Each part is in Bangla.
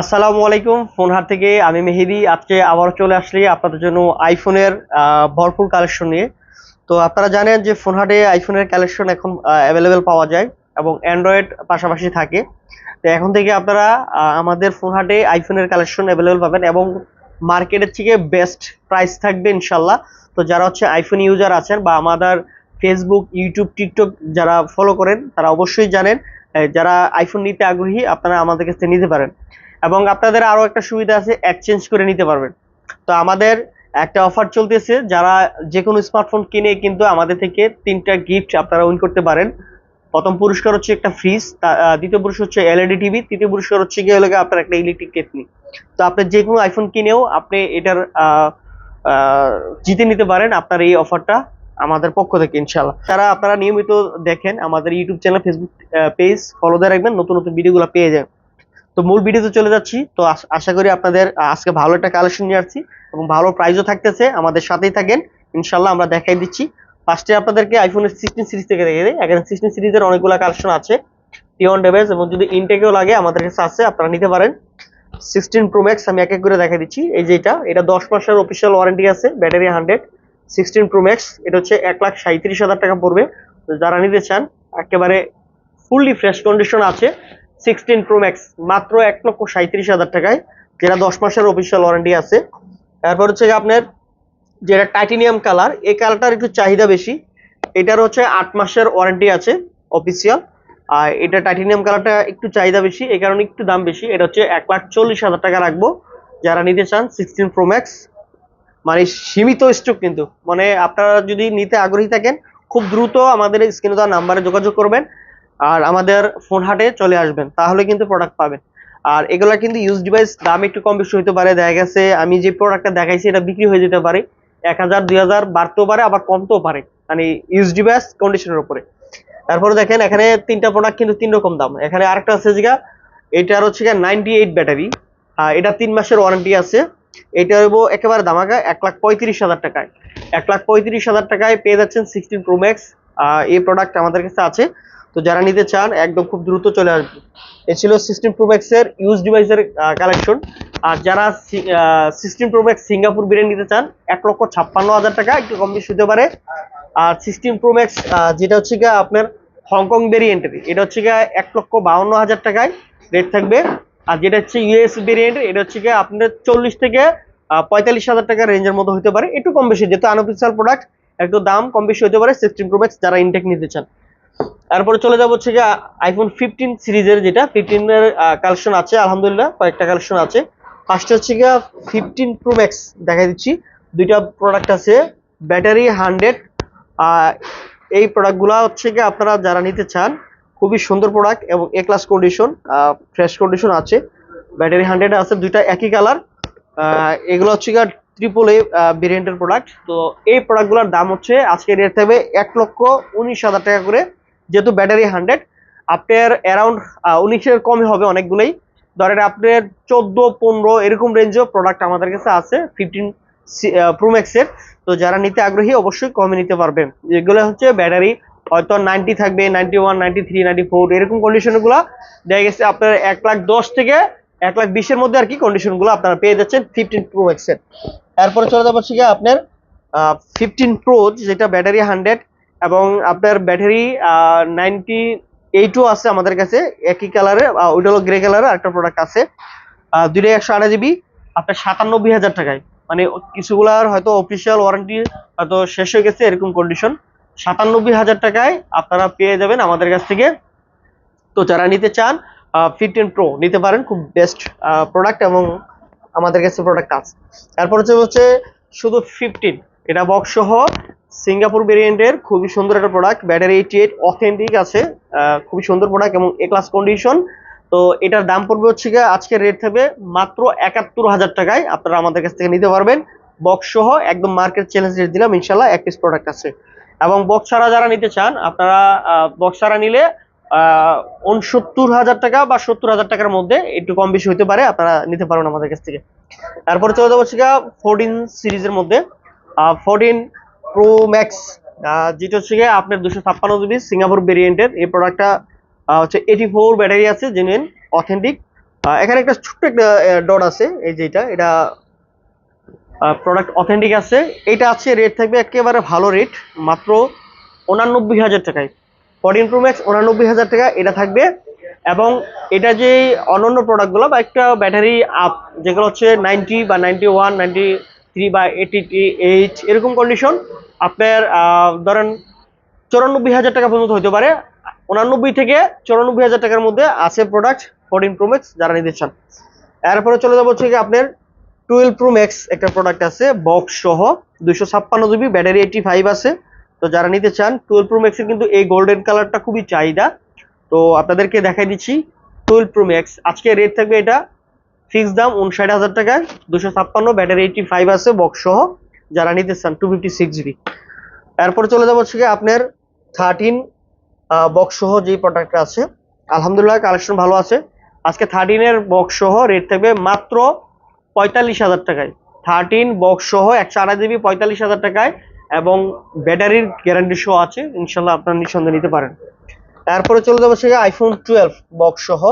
আসসালামু আলাইকুম ফোনহাট থেকে আমি মেহেদি। আজকে আবারও চলে আসলি আপনাদের জন্য আইফোনের ভরপুর কালেকশন নিয়ে। তো আপনারা জানেন যে ফোনহাটে আইফোনের কালেকশন এখন অ্যাভেলেবেল পাওয়া যায় এবং অ্যান্ড্রয়েড পাশাপাশি থাকে। তো এখন থেকে আপনারা আমাদের ফোনহাটে আইফোনের কালেকশন অ্যাভেলেবেল পাবেন এবং মার্কেটের থেকে বেস্ট প্রাইস থাকবে ইনশাল্লাহ তো যারা হচ্ছে আইফোন ইউজার আছেন বা আমাদের ফেসবুক ইউটিউব টিকটক যারা ফলো করেন, তারা অবশ্যই জানেন যারা আইফোন নিতে আগ্রহী, আপনারা আমাদের কাছ নিতে পারেন। এবং আপনাদের আরও একটা সুবিধা আছে এক্সচেঞ্জ করে নিতে পারবেন। তো আমাদের একটা অফার চলতেছে, যারা যে কোনো স্মার্টফোন কিনে কিন্তু আমাদের থেকে তিনটা গিফট আপনারা উইন করতে পারেন। প্রথম পুরস্কার হচ্ছে একটা ফ্রিজ দ্বিতীয় পুরস্কার হচ্ছে এলইডি টিভি তৃতীয় পুরস্কার হচ্ছে গিয়ে হলো আপনার একটা ইলেকট্রিক কেটলি তো আপনি যে কোনো আইফোন কিনেও আপনি এটার জিতে নিতে পারেন আপনার এই অফারটা আমাদের পক্ষ থেকে ইনশাল্লাহ তারা আপনারা নিয়মিত দেখেন আমাদের YouTube channel Facebook page follow দিয়ে রাখবেন, নতুন নতুন ভিডিওগুলো পেয়ে যাবেন। তো মূল ভিডিওতে চলে যাচ্ছি। তো আশা করি আপনাদের আজকে ভালো একটা কালেকশন নিয়ে আসছি এবং ভালো প্রাইজও থাকতেছে। আমাদের সাথেই থাকেন। ইনশাল্লাহ আমরা দেখাই দিচ্ছি। ফার্স্টে আপনাদেরকে আইফোনের সিক্সটিন সিরিজ থেকে দেখে দিই। এখানে সিক্সটিন সিরিজের অনেকগুলো কালেকশন আছে। টি ওয়ান ডেভেস এবং যদি ইনটেকেও লাগে, আমাদের কাছে আছে, আপনারা নিতে পারেন। সিক্সটিন প্রো ম্যাক্স আমি এক এক করে দেখা দিচ্ছি। এই যে এটা এটা দশ মাসের অফিসিয়াল ওয়ারেন্টি আছে ব্যাটারি হান্ড্রেড সিক্সটিন ম্যাক্স এটা হচ্ছে এক লাখ সাঁত্রিশ হাজার টাকা পড়বে। যারা নিতে চান, একেবারে ফুললি ফ্রেশ কন্ডিশন আছে। সিক্সটিন প্রো ম্যাক্স মাত্র এক লক্ষ সাঁত্রিশ হাজার টাকায়, যেটা দশ মাসের অফিসিয়াল ওয়ারেন্টি আছে। তারপর হচ্ছে আপনার যেটা টাইটেনিয়াম কালার এই কালারটার একটু চাহিদা বেশি। এটার হচ্ছে আট মাসের ওয়ারেন্টি আছে অফিসিয়াল আর এটা টাইটেনিয়াম কালারটা একটু চাহিদা বেশি, এই কারণে একটু দাম বেশি। এটা হচ্ছে এক লাখ চল্লিশ হাজার টাকা রাখব। যারা নিতে চান সিক্সটিন প্রো ম্যাক্স মানে সীমিত স্টক কিন্তু। মানে আপনারা যদি নিতে আগ্রহী থাকেন, খুব দ্রুত আমাদের স্ক্রিনে দেওয়া নাম্বারে যোগাযোগ করবেন। আর আমাদের ফোন হাটে চলে আসবেন, তাহলে কিন্তু প্রোডাক্ট পাবেন। আর এগুলা কিন্তু ইউজ ডিভাইস দাম একটু কম বেশি হতে পারে, দেখা গেছে আমি যে প্রোডাক্টটা দেখাইছি এটা বিক্রি হয়ে যেতে পারে, এক হাজার, দুই হাজার বাড়তেও পারে, আবার কমতেও পারে মানে ইউজ ডিভাইস কন্ডিশনের উপরে। তারপরে দেখেন, এখানে তিনটা প্রোডাক্ট কিন্তু তিন রকম দাম। এখানে আরেকটা আছে যেটা এটার হচ্ছে নাইনটি এইট ব্যাটারি এটা তিন মাসের ওয়ারেন্টি আছে। এটা হইব একেবারে দামাকা এক লাখ পঁয়ত্রিশ হাজার টাকায়। এক লাখ পঁয়ত্রিশ হাজার টাকায় পেয়ে যাচ্ছেন সিক্সটিন প্রো ম্যাক্স এই প্রোডাক্ট আমাদের কাছে আছে। তো যারা নিতে চান, একদম খুব দ্রুত চলে আসবে। এ ছিল সিস্টেম প্রো ম্যাক্সের ইউজ ডিভাইসের কালেকশন আর যারা sixteen pro max Singapore brand নিতে চান, এক লক্ষ ছাপ্পান্ন হাজার টাকা, একটু কম বেশি হতে পারে। আর সিস্টেম প্রো ম্যাক্স যেটা হচ্ছে গিয়ে আপনার হংকং ভেরিয়েন্টের এটা হচ্ছে গিয়ে এক লক্ষ বাউন্ন হাজার টাকায় রেট থাকবে। আর যেটা হচ্ছে ইউএস ভেরিয়েন্ট এটা হচ্ছে গিয়ে আপনার চল্লিশ থেকে পঁয়তাল্লিশ হাজার টাকা রেঞ্জের মতো হতে পারে, একটু কম বেশি, যেহেতু আনঅফিসিয়াল প্রোডাক্ট একটু দাম কম বেশি হতে পারে সিক্সটিন প্রো ম্যাক্স যারা ইনটেক নিতে চান। তারপরে চলে যাব হচ্ছে আইফোন ফিফটিন সিরিজের যেটা ফিফটিনের কালেকশন আছে, আলহামদুলিল্লাহ, কয়েকটা কালেকশন আছে। ফার্স্ট হচ্ছে গিয়ে ফিফটিন প্রো ম্যাক্স দেখা দিচ্ছি। দুইটা প্রোডাক্ট আছে ব্যাটারি হান্ড্রেড এই প্রোডাক্টগুলো হচ্ছে গিয়ে আপনারা যারা নিতে চান, খুবই সুন্দর প্রোডাক্ট এবং A class condition fresh condition আছে। ব্যাটারি হান্ড্রেড আছে, দুইটা একই কালার এগুলো হচ্ছে গিয়ে ট্রিপল এ ভেরিয়েন্টের প্রোডাক্ট তো এই প্রোডাক্টগুলোর দাম হচ্ছে, আজকে রেট থাকবে এক লক্ষ উনিশ হাজার টাকা করে। যেহেতু ব্যাটারি হান্ড্রেড, আপনার অ্যারাউন্ড উনিশের কমই হবে অনেকগুলোই। ধরেন আপনার চোদ্দ, পনেরো, এরকম রেঞ্জেও প্রোডাক্ট আমাদের কাছে আছে ফিফটিন প্রোম্যাক্সের তো যারা নিতে আগ্রহী অবশ্যই কমে নিতে পারবেন। যেগুলো হচ্ছে ব্যাটারি, হয়তো নাইনটি থাকবে ninety one ninety three ninety four এরকম কন্ডিশনগুলো দেখা গেছে আপনার এক লাখ দশ থেকে এক লাখ বিশের মধ্যে আর কি কন্ডিশনগুলো আপনারা পেয়ে যাচ্ছেন ফিফটিন প্রো এক্সের এরপরে চলে যাব হচ্ছে আপনার ফিফটিন প্রো যেটা ব্যাটারি হান্ড্রেড এবং আপনার ব্যাটারি নাইনটি এইটও আছে আমাদের কাছে, একই কালারের ওইটা হলো গ্রে কালারের একটা প্রোডাক্ট আছে। দুইটা একশো আড়াই জিবি আপনার সাতানব্বই হাজার টাকায়। মানে কিছুগুলার হয়তো অফিসিয়াল ওয়ারেন্টি হয়তো শেষ হয়ে গেছে, এরকম কন্ডিশন সাতানব্বই হাজার টাকায় আপনারা পেয়ে যাবেন আমাদের কাছ থেকে। তো যারা নিতে চান ফিফটিন প্রো নিতে পারেন, খুব বেস্ট প্রোডাক্ট এবং আমাদের কাছে প্রোডাক্ট আছে। তারপর হচ্ছে হচ্ছে শুধু ফিফটিন এটা বক্স সহ সিঙ্গাপুর ভেরিয়েন্টের খুবই সুন্দর একটা product battery eighty eight authentic আছে খুবই সুন্দর প্রোডাক্ট এবং এ ক্লাস কন্ডিশন তো এটার দাম পড়বে হচ্ছে গিয়ে, আজকের রেট থাকবে মাত্র একাত্তর হাজার টাকায়। আপনারা আমাদের কাছ থেকে নিতে পারবেন। বক্স সহ একদম মার্কেট চ্যালেঞ্জ রেট দিলাম ইনশাল্লাহ এক পিস প্রোডাক্ট আছে। এবং বক্স ছাড়া যারা নিতে চান, আপনারা বক্স ছাড়া নিলে উনসত্তর হাজার টাকা বা সত্তর হাজার টাকার মধ্যে একটু কম বেশি হতে পারে, আপনারা নিতে পারবেন আমাদের কাছ থেকে। তারপরে চলে যাব হচ্ছে ফোরটিন সিরিজের মধ্যে। ফোরটিন প্রো ম্যাক্স যেটা হচ্ছে গিয়ে আপনার দুশো ছাপ্পান্ন জিবি সিঙ্গাপুর ভেরিয়েন্টের এই প্রোডাক্টটা হচ্ছে এইটি ফোর ব্যাটারি আছে জেনুইন অথেন্টিক এখানে একটা ছোট্ট একটা ডট আছে, এই যেটা এটা। প্রোডাক্ট অথেন্টিক আছে। এটা আছে রেট থাকবে একেবারে ভালো রেট মাত্র উনানব্বই হাজার টাকায়। ফোরটিন প্রো ম্যাক্স উনানব্বই হাজার টাকা, এটা থাকবে। এবং এটা যে অন্যান্য প্রোডাক্টগুলো বা একটা ব্যাটারি আপ যেগুলো হচ্ছে নাইনটি বা নাইনটি ওয়ান নাইনটি থ্রি বা এইটি এইট এরকম কন্ডিশন আপনার ধরেন চৌরানব্বই হাজার টাকা পর্যন্ত হতে পারে। উনানব্বই থেকে চৌরানব্বই হাজার টাকার মধ্যে আছে প্রোডাক্ট ফোরটিন প্রো ম্যাক্স যারা নিতে চান। এরপরে চলে যাব হচ্ছে আপনার টুয়েলভ প্রো ম্যাক্স একটা প্রোডাক্ট আছে বক্স সহ, দুইশো ছাপ্পান্ন জিবি ব্যাটারি এইটি ফাইভ আছে। তো যারা নিতে চান টুয়েলভ প্রো ম্যাক্সের কিন্তু এই গোল্ডেন কালারটা খুবই চাহিদা। তো আপনাদেরকে দেখাই দিচ্ছি টুয়েলভ প্রো ম্যাক্স আজকে রেট থাকবে এটা ফিক্স দাম উনষাট হাজার টাকায় দুশো ছাপ্পান্ন, ব্যাটারি এইটি ফাইভ আছে বক্স সহ, যারা নিতে চান টু ফিফটি সিক্স জিবি এরপরে চলে যাব হচ্ছে আপনার থার্টিন বক্স সহ যে প্রোডাক্টটা আছে। আলহামদুলিল্লাহ কালেকশন ভালো আছে। আজকে থার্টিনের বক্স সহ রেট থাকবে মাত্র পঁয়তাল্লিশ হাজার টাকায়। থার্টিন বক্স সহ একশো আড়াই জিবি পঁয়তাল্লিশ হাজার টাকায় এবং ব্যাটারির গ্যারান্টি সহ আছে। ইনশাল্লাহ আপনার নিঃসন্দেহে নিতে পারেন। তারপরে চলে যাব সেখানে আইফোন টুয়েলভ বক্স সহ।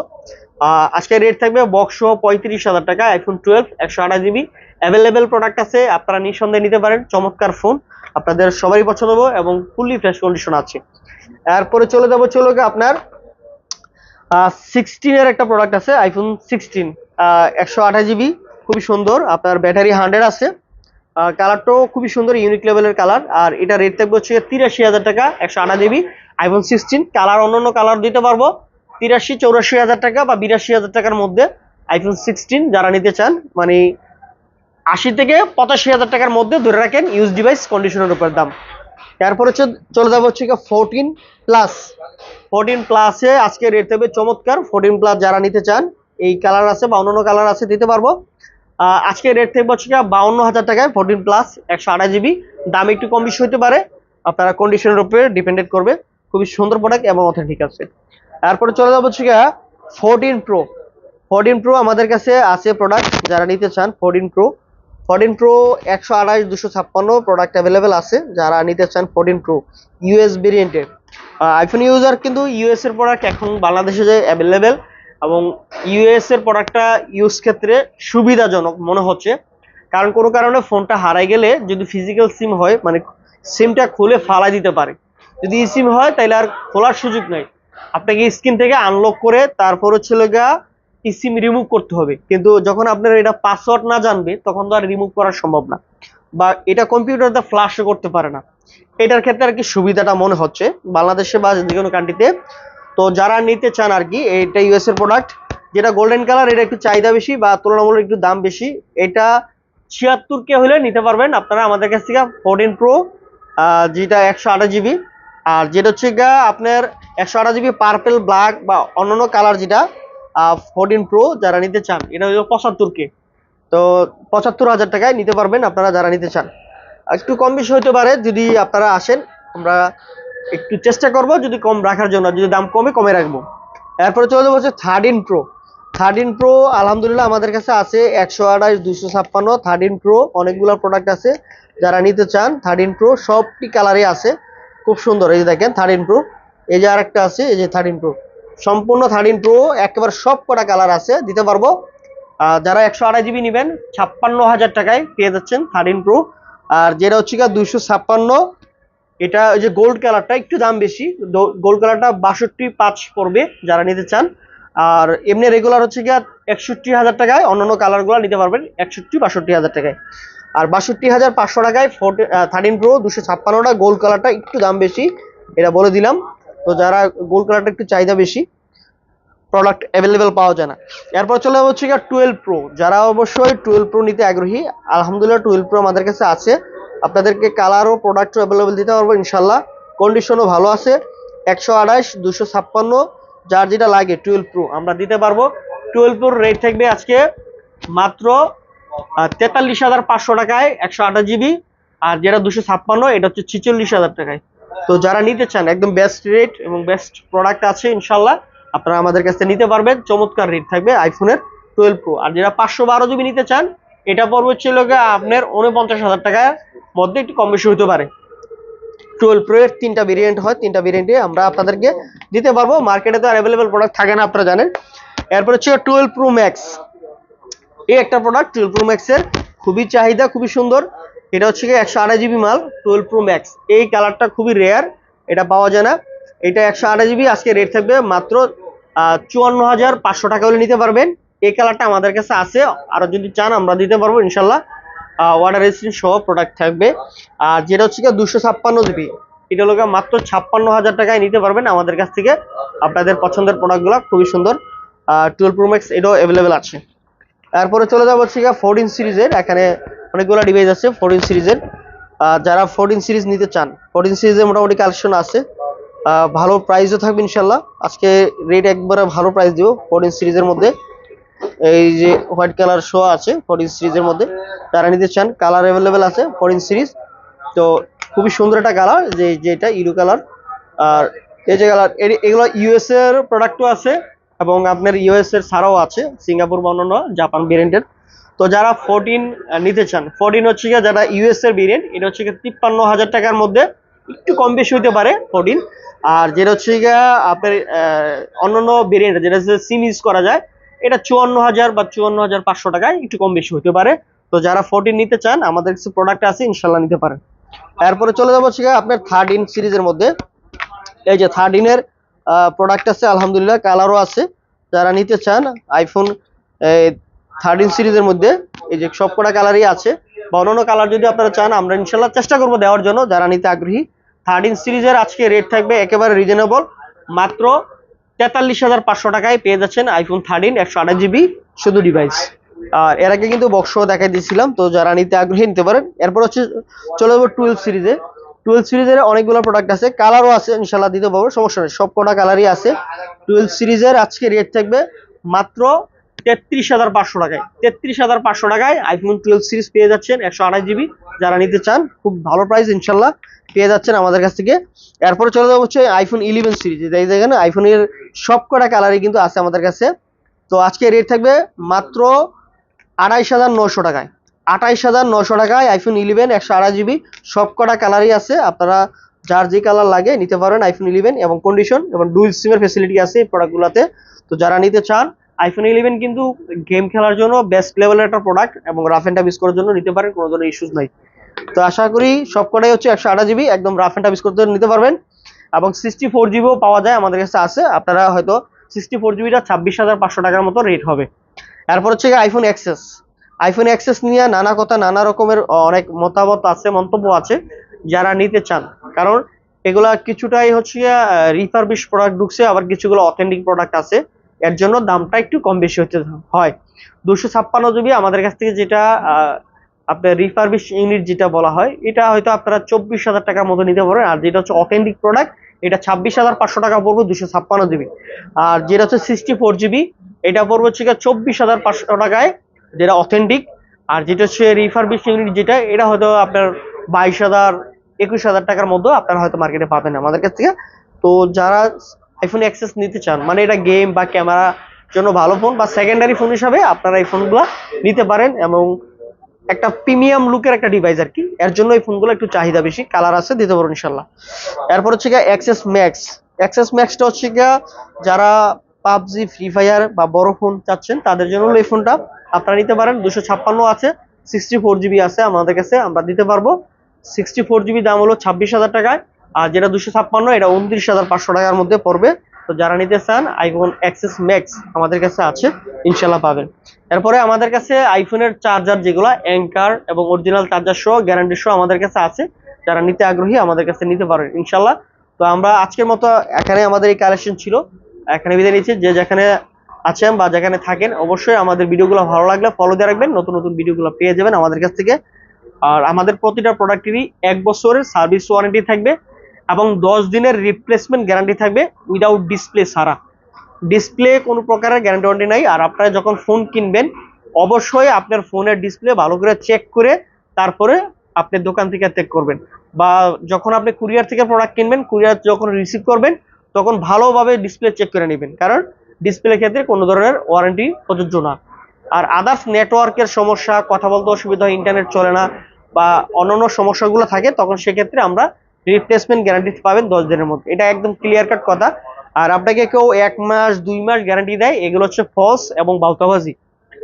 আজকে রেট থাকবে বক্স সহ পঁয়ত্রিশ হাজার টাকা আইফোন টুয়েলভ একশো আড়াই জিবি অ্যাভেলেবেল প্রোডাক্ট আছে, আপনারা নিঃসন্দেহে নিতে পারেন, চমৎকার ফোন আপনাদের সবারই পছন্দ হবে এবং ফুললি ফ্রেশ কন্ডিশন আছে। এরপরে চলে যাব চলে আপনার সিক্সটিনের একটা প্রোডাক্ট আছে আইফোন সিক্সটিন একশো আঠাশ জিবি খুবই সুন্দর। আপনার ব্যাটারি হান্ড্রেড আছে। কালারটাও খুবই সুন্দর ইউনিক লেভেলের কালার আর এটা রেট থাকবে হচ্ছে তিরাশি হাজার টাকা, একশো আঠাশ জিবি আইফোন সিক্সটিন কালার অন্যান্য কালার দিতে পারব। তিরাশি, চৌরাশি হাজার টাকা বা বিরাশি হাজার টাকার মধ্যে আইফোন সিক্সটিন যারা নিতে চান মানে আশি থেকে পঁচাশি হাজার টাকার মধ্যে ধরে রাখেন ইউজ ডিভাইস কন্ডিশনের উপর দাম। তারপরে হচ্ছে, চলে যাব হচ্ছে ফোরটিন প্লাস ফোরটিন প্লাসে আজকে রেট দেবে চমৎকার। ফোরটিন প্লাস যারা নিতে চান, এই কালার আছে বা অন্যান্য কালার আছে, দিতে পারব। আজকে রেট থাকবে হচ্ছে বাউন্ন হাজার টাকায় ফোরটিন প্লাস একশো আঠাশ জিবি দাম একটু কম বেশি হতে পারে। আপনারা কন্ডিশনের উপরে ডিপেন্ডেন্ট করবে। খুবই সুন্দর প্রোডাক্ট এবং অথেন্টিক আছে। তারপরে চলে যাব হচ্ছে গিয়ে ফোরটিন প্রো ফোরটিন প্রো আমাদের কাছে আছে প্রোডাক্ট যারা নিতে চান ফোরটিন প্রো ফোরটিন প্রো একশো আঠাশ, দুশো ছাপ্পান্ন প্রোডাক্ট অ্যাভেলেবেল আছে, যারা নিতে চান ফোরটিন প্রো ইউএস ভেরিয়েন্টের আইফোন ইউজার কিন্তু ইউএস এর প্রোডাক্ট এখন বাংলাদেশে যে অ্যাভেলেবেল এবং ইউএস এর প্রোডাক্টটা ইউজ ক্ষেত্রে সুবিধাজনক মনে হচ্ছে। কারণ কোনো কারণে ফোনটা হারাই গেলে যদি ফিজিক্যাল সিম হয় মানে সিমটা খুলে ফালাই দিতে পারে। যদি ই সিম হয় তাহলে আর খোলার সুযোগ নাই। আপনাকে স্ক্রিন থেকে আনলক করে তারপর হচ্ছে গা সিম রিমুভ করতে হবে। কিন্তু যখন আপনার এটা পাসওয়ার্ড না জানবে, তখন তো আর রিমুভ করা সম্ভব না। বা এটা কম্পিউটারতে ফ্লাশও করতে পারে না। এটার ক্ষেত্রে আর কি সুবিধাটা মনে হচ্ছে। বাংলাদেশে বা যে কোনো কান্ট্রিতে তো। যারা নিতে চান আর কি এটা ইউএস এর প্রোডাক্ট যেটা গোল্ডেন কালার এটা একটু চাহিদা বেশি বা তুলনামূলক একটু দাম বেশি। এটা ছিয়াত্তর কে হলে নিতে পারবেন। আপনারা আমাদের কাছ থেকে ফোরটিন প্রো যেটা একশো আঠাশ জিবি আর যেটা হচ্ছে গা আপনার একশো আঠাশ জিবি পার্পেল ব্ল্যাক বা অন্যান্য কালার যেটা ফোরটিন প্রো যারা নিতে চান, এটা হলো পঁচাত্তর কে তো পঁচাত্তর হাজার টাকায় নিতে পারবেন আপনারা যারা নিতে চান। একটু কম বেশি হতে পারে যদি আপনারা আসেন, আমরা একটু চেষ্টা করব যদি কম রাখার জন্য যদি দাম কমে কমে রাখব। এরপরে চলে যাব হচ্ছে থার্টিন প্রো থার্টিন প্রো আলহামদুলিল্লাহ আমাদের কাছে আছে একশো আঠাশ দুশো ছাপ্পান্ন থার্টিন প্রো অনেকগুলো প্রোডাক্ট আছে। যারা নিতে চান থার্টিন প্রো সবটি কালারে আছে। খুব সুন্দর, এই যে দেখেন থার্টিন প্রো এই যে আরেকটা আছে, এই যে থার্টিন প্রো সম্পূর্ণ থার্টিন প্রো একেবারে সব কটা কালার আছে, দিতে পারব। যারা একশো আড়াই জিবি নেবেন, ছাপ্পান্ন হাজার টাকায় পেয়ে যাচ্ছেন থার্টিন প্রো আর যেটা হচ্ছে গিয়ে দুইশো ছাপ্পান্ন, এটা ওই যে গোল্ড কালারটা একটু দাম বেশি। গোল্ড কালারটা বাষট্টি পাঁচ পড়বে যারা নিতে চান। আর এমনি রেগুলার হচ্ছে গিয়ে একষট্টি হাজার টাকায় অন্যান্য কালারগুলো নিতে পারবেন, একষট্টি বাষট্টি হাজার টাকায়। আর বাষট্টি হাজার পাঁচশো টাকায় ফোর্টি থার্টিন প্রো দুশো ছাপ্পান্নটা গোল্ড কালারটা একটু দাম বেশি, এটা বলে দিলাম। তো যারা গোল্ড কালারটা একটু চাহিদা বেশি প্রোডাক্ট অ্যাভেলেবেল পাওয়া যায় না। এরপর চলে হচ্ছে গিয়ে টুয়েলভ প্রো যারা অবশ্যই টুয়েলভ প্রো নিতে আগ্রহী, আলহামদুলিল্লাহ টুয়েলভ প্রো আমাদের কাছে আছে। আপনাদেরকে কালারও প্রোডাক্টও অ্যাভেলেবেল দিতে পারব ইনশাল্লাহ কন্ডিশনও ভালো আছে। একশো আঠাশ দুশো ছাপ্পান্ন, যার যেটা লাগে টুয়েলভ প্রো আমরা দিতে পারব। টুয়েলভ প্রোর রেট থাকবে আজকে মাত্র তেতাল্লিশ হাজার পাঁচশো টাকায় একশো আঠাশ জিবি, আর যেটা দুশো ছাপ্পান্ন, এটা হচ্ছে ছিচল্লিশ হাজার টাকায়। তো যারা নিতে চান, একদম বেস্ট রেট এবং বেস্ট প্রোডাক্ট আছে, ইনশাল্লাহ আপনারা আমাদের কাছ নিতে পারবেন। চমৎকার রেট থাকবে আইফোনের টুয়েলভ প্রো আর যারা পাঁচশো বারো জিবি নিতে চান, এটা পর্ব ছিল আপনার উনপঞ্চাশ হাজার টাকার মধ্যে একটু কম বেশি হতে পারে। টুয়েলভ প্রো এর তিনটা ভেরিয়েন্ট হয়, তিনটা ভেরিয়েন্টে আমরা আপনাদেরকে দিতে পারব। মার্কেটে তো আর অ্যাভেলেবেল প্রোডাক্ট থাকে না, আপনারা জানেন। এরপর হচ্ছে টুয়েলভ প্রো ম্যাক্স এই একটা প্রোডাক্ট টুয়েলভ প্রো ম্যাক্সের খুবই চাহিদা, খুবই সুন্দর। এটা হচ্ছে কি একশো আড়াই জিবি মাল টুয়েলভ প্রো ম্যাক্স এই কালারটা খুবই রেয়ার এটা পাওয়া যায় না। এটা একশো আড়াই জিবি, আজকে রেট থাকবে মাত্র চুয়ান্ন হাজার পাঁচশো টাকা হলে নিতে পারবেন। এই কালারটা আমাদের কাছে আছে, আরও যদি চান আমরা দিতে পারব ইনশাল্লাহ। ওয়াটার রেজিস্ট্যান্ট সহ প্রোডাক্ট থাকবে। আর যেটা হচ্ছে কি দুশো ছাপ্পান্ন জিবি, এটা গিয়ে মাত্র ছাপ্পান্ন হাজার টাকায় নিতে পারবেন আমাদের কাছ থেকে। আপনাদের পছন্দের প্রোডাক্টগুলো খুবই সুন্দর। টুয়েলভ প্রো ম্যাক্স এটাও অ্যাভেলেবেল আছে। তারপরে চলে যাব হচ্ছে ফোরটিন সিরিজের এখানে অনেকগুলো ডিভাইস আছে ফোরটিন সিরিজের যারা ফোরটিন সিরিজ নিতে চান ফোরটিন সিরিজের মোটামুটি কালেকশন আছে। ভালো প্রাইসও থাকবে ইনশাল্লাহ। আজকে রেট একবারে ভালো প্রাইস দিব ফোরটিন সিরিজের মধ্যে। এই যে হোয়াইট কালার শো আছে ফোরটিন সিরিজের মধ্যে। যারা নিতে চান কালার অ্যাভেলেবেল আছে ফোরটিন সিরিজ তো খুবই সুন্দর একটা কালার যে যেটা ইরো কালার আর এই যে কালার এগুলো ইউএস এর প্রোডাক্টও আছে। এবং আপনার ইউএস এর ছাড়াও আছে, সিঙ্গাপুর বা অন্যান্য জাপান ভেরিয়েন্টের তো যারা ফোরটিন নিতে চান ফোরটিন হচ্ছে গিয়ে যারা ইউএস এর ভেরিয়েন্ট এটা হচ্ছে গিয়ে তিপ্পান্ন হাজার টাকার মধ্যে একটু কম বেশি হতে পারে ফোরটিন আর যেটা হচ্ছে গিয়ে আপনার অন্যান্য ভেরিয়েন্ট যেটা হচ্ছে সিম ইউজ করা যায়, এটা চুয়ান্ন হাজার বা চুয়ান্ন হাজার পাঁচশো টাকায় একটু কম বেশি হতে পারে। তো যারা ফোরটিন নিতে চান, আমাদের কিছু প্রোডাক্ট আছে ইনশাল্লাহ নিতে পারেন। এরপরে চলে যাব হচ্ছে আপনার থার্টিন সিরিজের মধ্যে। এই যে থার্টিনের প্রোডাক্ট আছে, আলহামদুলিল্লাহ কালারও আছে। যারা নিতে চান আইফোন থার্টিন সিরিজের মধ্যে, এই যে সব কটা কালারই আছে, বা অন্যান্য কালার যদি আপনারা চান, আমরা ইনশাল্লাহ চেষ্টা করব দেওয়ার জন্য, যারা নিতে আগ্রহী। থার্টিন সিরিজের আজকে রেট থাকবে একেবারে রিজনেবল মাত্র তেতাল্লিশ হাজার পাঁচশো টাকায় পেয়ে যাচ্ছেন আইফোন থার্টিন একশো আঠাশ জিবি শুধু ডিভাইস আর এর আগে কিন্তু বক্সও দেখাই দিয়েছিলাম, তো যারা নিতে আগ্রহী নিতে পারেন। এরপর হচ্ছে, চলে যাব টুয়েলভ সিরিজে টুয়েলভ সিরিজের অনেকগুলো প্রোডাক্ট আছে কালারও আছে ইনশাল্লাহ দিতে পারব, সমস্যা নেই সব কটা কালারই আছে। টুয়েলভ সিরিজের আজকে রেট থাকবে মাত্র তেত্রিশ হাজার পাঁচশো টাকায়। তেত্রিশ হাজার পাঁচশো টাকায় আইফোন টুয়েলভ সিরিজ পেয়ে যাচ্ছেন একশো আড়াই জিবি যারা নিতে চান, খুব ভালো প্রাইস ইনশাল্লাহ পেয়ে যাচ্ছেন আমাদের কাছ থেকে। এরপরে চলে যাব হচ্ছে আইফোন ইলেভেন সিরিজ এই দেখেন আইফোনের সব কটা কালারই কিন্তু আছে আমাদের কাছে। তো আজকে রেট থাকবে মাত্র আড়াইশ হাজার নশো টাকায়। আঠাইশ হাজার নশো টাকায় আইফোন ইলেভেন একশো আড়াই জিবি সব কটা কালারই আছে। আপনারা যার যে কালার লাগে নিতে পারেন আইফোন ইলেভেন এবং কন্ডিশন এবং ডুইল সিমের ফেসিলিটি আছে এই প্রোডাক্টগুলোতে তো যারা নিতে চান আইফোন ইলেভেন কিন্তু গেম খেলার জন্য বেস্ট লেভেলের একটা প্রোডাক্ট এবং রাফ অ্যান্ড ইউজ করার জন্য নিতে পারেন, কোনো ধরনের ইস্যুস নাই। তো আশা করি সব কটাই হচ্ছে একশো আঠাশ জিবি একদম রাফ অ্যান্ড ইউজ করতে নিতে পারবেন। এবং সিক্সটি ফোর জিবিও পাওয়া যায় আমাদের কাছে আছে। আপনারা হয়তো সিক্সটি ফোর জিবিটা ছাব্বিশ হাজার পাঁচশো টাকার মতো রেট হবে। এরপর হচ্ছে আইফোন এক্সেস আইফোন অ্যাক্সেস নিয়ে নানা কথা, নানা রকমের অনেক মতামত আছে, মন্তব্য আছে, যারা নিতে চান। কারণ এগুলা কিছুটাই হচ্ছে রিফারবিশ প্রোডাক্ট ঢুকছে, আবার কিছুগুলো অথেন্টিক প্রোডাক্ট আছে। এর জন্য দামটা একটু কম বেশি হতে হয়। দুশো ছাপ্পান্ন জিবি আমাদের কাছ থেকে যেটা আপনার রিফারবিশ ইউনিট যেটা বলা হয়, এটা হয়তো আপনারা চব্বিশ হাজার টাকার মতো নিতে পারবেন। আর যেটা হচ্ছে অথেন্টিক প্রোডাক্ট এটা ছাব্বিশ হাজার পাঁচশো টাকা পড়বে দুশো ছাপ্পান্ন জিবি আর যেটা হচ্ছে সিক্সটি ফোর জিবি এটা পড়বে হচ্ছে চব্বিশ হাজার পাঁচশো টাকায় যেটা অথেন্টিক আর যেটা হচ্ছে রিফারবিশ ইউনিট যেটা, এটা হয়তো আপনার বাইশ হাজার, একুশ হাজার টাকার মধ্যে আপনারা হয়তো মার্কেটে পাবেন আমাদের কাছ থেকে। তো যারা আইফোন অ্যাক্সেস নিতে চান মানে এটা গেম বা ক্যামেরা জন্য ভালো ফোন বা সেকেন্ডারি ফোন হিসাবে আপনারা এই ফোনগুলো নিতে পারেন এবং একটা প্রিমিয়াম লুকের একটা ডিভাইস আর কি। এর জন্য এই ফোনগুলো একটু চাহিদা বেশি কালার আছে, দিতে পারব ইনশাল্লাহ এরপর হচ্ছে গিয়ে অ্যাক্সেস ম্যাক্স অ্যাক্সেস ম্যাক্সটা হচ্ছে গিয়া যারা পাবজি ফ্রি ফায়ার বা বড় ফোন চাচ্ছেন, তাদের জন্য হলো এই ফোনটা আপনারা নিতে পারেন। দুশো ছাপ্পান্ন আছে সিক্সটি ফোর জিবি আছে আমাদের কাছে, আমরা দিতে পারব। সিক্সটি ফোর জিবি দাম হলো ছাব্বিশ হাজার টাকায়, আর যেটা দুশো ছাপ্পান্ন, এটা উনত্রিশ হাজার পাঁচশো টাকার মধ্যে পড়বে। তো যারা নিতে চান আইফোন অ্যাক্সেস ম্যাক্স আমাদের কাছে আছে ইনশাল্লাহ পাবেন। এরপরে আমাদের কাছে আইফোনের চার্জার যেগুলো অ্যাঙ্কার এবং অরিজিনাল চার্জার সহ গ্যারান্টি সহ আমাদের কাছে আছে। যারা নিতে আগ্রহী আমাদের কাছে নিতে পারেন ইনশাল্লাহ তো আমরা আজকের মতো এখানে আমাদের এই কালেকশন ছিল। এখানে বিদায় নিচ্ছি। যে যেখানে আছেন বা যেখানে থাকেন, অবশ্যই আমাদের ভিডিওগুলো ভালো লাগলে ফলো দিয়ে রাখবেন। নতুন নতুন ভিডিওগুলো পেয়ে যাবেন আমাদের কাছ থেকে। আর আমাদের প্রতিটা প্রোডাক্টেরই এক বছরের সার্ভিস ওয়ারেন্টি থাকবে এবং দশ দিনের রিপ্লেসমেন্ট গ্যারান্টি থাকবে উইদাউট ডিসপ্লে সারা ডিসপ্লে কোনো প্রকারের গ্যারান্টি ওয়ারেন্টি নাই। আর আপনারা যখন ফোন কিনবেন, অবশ্যই আপনার ফোনের ডিসপ্লে ভালো করে চেক করে তারপরে আপনি দোকান থেকে চেক করবেন। বা যখন আপনি কুরিয়ার থেকে প্রোডাক্ট কিনবেন কুরিয়ার যখন রিসিভ করবেন, তখন ভালোভাবে ডিসপ্লে চেক করে নেবেন। কারণ ডিসপ্লে ক্ষেত্রে কোনো ধরনের ওয়ারেন্টি প্রযোজ্য না। আর আদার্স নেটওয়ার্কের সমস্যা, কথা বলতে অসুবিধা ইন্টারনেট চলে না বা অন্যান্য সমস্যাগুলো থাকে, তখন সেক্ষেত্রে আমরা রিপ্লেসমেন্ট গ্যারান্টি পাবেন দশ দিনের মধ্যে। এটা একদম ক্লিয়ার কাট কথা। আর আপনাকে কেউ এক মাস, দুই মাস গ্যারান্টি দেয়, এগুলো হচ্ছে ফলস এবং বাউতাবাজি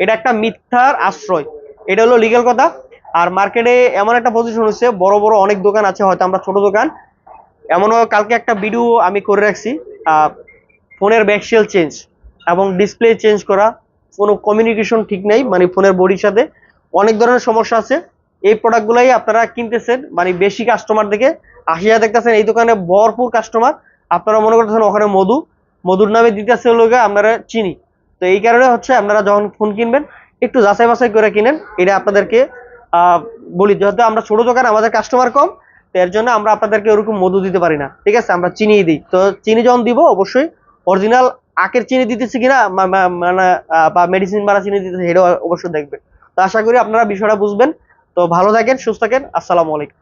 এটা একটা মিথ্যার আশ্রয়। এটা হলো লিগেল কথা। আর মার্কেটে এমন একটা পজিশন হচ্ছে, বড় বড় অনেক দোকান আছে, হয়তো আমরা ছোট দোকান। এমনও কালকে একটা ভিডিও আমি করে রাখছি। ফোনের ব্যাকশেল চেঞ্জ এবং ডিসপ্লে চেঞ্জ করা, কোনো কমিউনিকেশন ঠিক নেই মানে ফোনের বডির সাথে। অনেক ধরনের সমস্যা আছে। এই প্রোডাক্টগুলাই আপনারা কিনতেছেন মানে বেশি কাস্টমার দেখে আসিয়া দেখতেছেন, এই দোকানে ভরপুর কাস্টমার আপনারা মনে করতেছেন ওখানে মধু, মধুর নামে দিতেছে লোকে, আপনারা চিনি। তো এই কারণে হচ্ছে আপনারা যখন ফোন কিনবেন, একটু যাচাই বাছাই করে কিনেন। এটা আপনাদেরকে বলি, যেহেতু আমরা ছোট দোকান, আমাদের কাস্টমার কম, তো এর জন্য আমরা আপনাদেরকে ওরকম মধু দিতে পারি না। ঠিক আছে? আমরা চিনি দিই। তো চিনি যখন দিব, অবশ্যই অরিজিনাল আখের চিনি দিতেছি কিনা মানে বা মেডিসিন মারা চিনি দিতেছে, সেটাও অবশ্যই দেখবেন। তো আশা করি আপনারা বিষয়টা বুঝবেন। তো ভালো থাকেন, সুস্থ থাকেন, আসসালামু আলাইকুম।